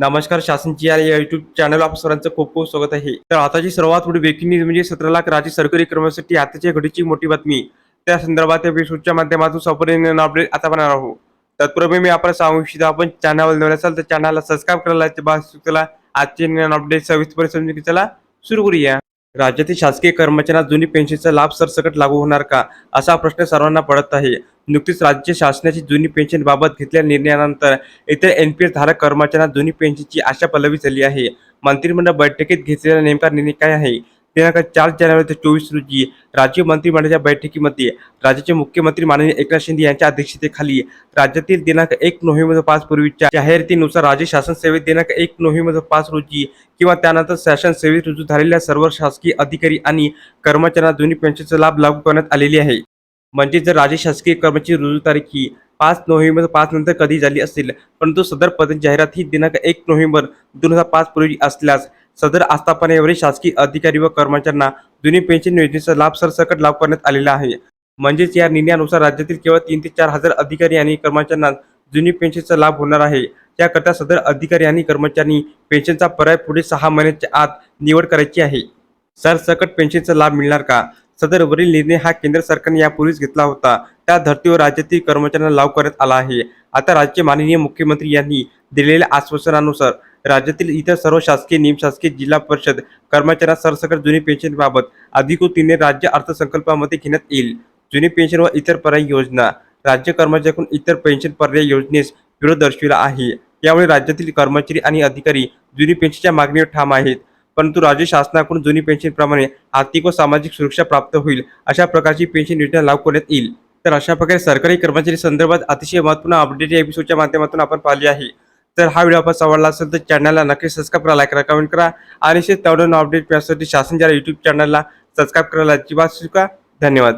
नमस्कार शासनची या YouTube channel आप सर्वांचं खूप खूप स्वागत आहे. तर आताची सर्वात मोठी ब्रेकिंग न्यूज म्हणजे सतरा लाख राज्य सरकारी कर्मचाऱ्यांसाठी आताच्या घडीची मोठी बातमी. त्या संदर्भात या एपिसोडच्या माध्यमातून संपूर्ण अपडेट आता पाहणार आहोत. तत्पूर्वी मी आपण सांगू इच्छितो आपण चॅनल नवीन असाल तर चॅनलला सबस्क्राईब करायला बस आजचे अपडेट सविस्तरपणे समजून घे. चला सुरू करूया. राज्यातील शासकीय कर्मचाऱ्यांना जुनी पेन्शनचा लाभ सरसकट लागू होणार का? असा प्रश्न सर्वांना पडत आहे. नुकतीच राज्य शासनाची जुनी पेन्शन बाबत घेतलेल्या निर्णयानंतर इतर एन पी एस धारक कर्मचाऱ्यांना जुनी पेन्शनची आशा पल्लवी झाली आहे. मंत्रिमंडळ बैठकीत घेतलेला नेमका निर्णय काय आहे? दिनांक चार जानेवारी ते चोवीस रोजी राज्य मंत्रिमंडळाच्या बैठकीमध्ये राज्याचे मुख्यमंत्री माननीय एकनाथ शिंदे यांच्या अध्यक्षतेखाली राज्यातील दिनांक एक नोव्हेंबर पाच पूर्वीच्या जाहिरातीनुसार राज्य शासन सेवेत दिनांक एक नोव्हेंबर पाच रोजी किंवा त्यानंतर शासन सेवेत रुजू झालेल्या सर्व शासकीय अधिकारी आणि कर्मचाऱ्यांना जुनी पेन्शनचा लाभ लागू करण्यात आलेली आहे. म्हणजे जर राज्य शासकीय कर्मचारी रुजू तारीख ही पाच नोव्हेंबर पाच नंतर कधी झाली असेल परंतु सदर पद जाहिरात ही दिनांक एक नोव्हेंबर दोन हजार पाच पूर्वी असल्यास सदर आस्थापनेवरील शासकीय अधिकारी व कर्मचाऱ्यांना जुनी पेन्शन योजनेचा लाभ सरसकट लाभ करण्यात आलेला आहे. म्हणजेच या निर्णयानुसार राज्यातील केवळ तीन ते चार हजार अधिकारी आणि कर्मचाऱ्यांना जुनी पेन्शनचा लाभ होणार आहे. त्याकरता सदर अधिकारी आणि कर्मचाऱ्यांनी पेन्शनचा पर्याय पुढे सहा महिन्याच्या आत निवड करायची आहे. सरसकट पेन्शनचा लाभ मिळणार का? सदर वरील निर्णय हा केंद्र सरकारने यापूर्वीच घेतला होता. त्या धर्तीवर राज्यातील कर्मचाऱ्यांना लागू करण्यात आला आहे. आता राज्य माननीय मुख्यमंत्री यांनी दिलेल्या आश्वासनानुसार राज्यातील इतर सर्व शासकीय निमशासकीय जिल्हा परिषद कर्मचाऱ्यांना सरसकट जुनी पेन्शनबाबत अधिकृत निर्णय राज्य अर्थसंकल्पामध्ये घेण्यात येईल. जुनी पेन्शन व इतर पर्यायी योजना. राज्य कर्मचाऱ्यांकडून इतर पेन्शन पर्याय योजनेस विरोध दर्शविला आहे. यामुळे राज्यातील कर्मचारी आणि अधिकारी जुनी पेन्शनच्या मागणीवर ठाम आहेत. परंतु राज्य शासनाकडून जुनी पेन्शनप्रमाणे आर्थिक व सामाजिक सुरक्षा प्राप्त होईल अशा प्रकारची पेन्शन योजना लागू करण्यात येईल. तर अशा प्रकारे सरकारी कर्मचारी संदर्भात अतिशय महत्त्वपूर्ण अपडेट या एपिसोडच्या माध्यमातून आपण पाहिली आहे. तर हा व्हिडिओ आपण आवडला असेल तर चॅनलला नक्की सबस्क्राईब करा लाईक करा कमेंट करा आणि शेत अपडेट मिळण्यासाठी शासन ज्या युट्यूब चॅनलला सबस्क्राईब करायला अजिबात चुका धन्यवाद.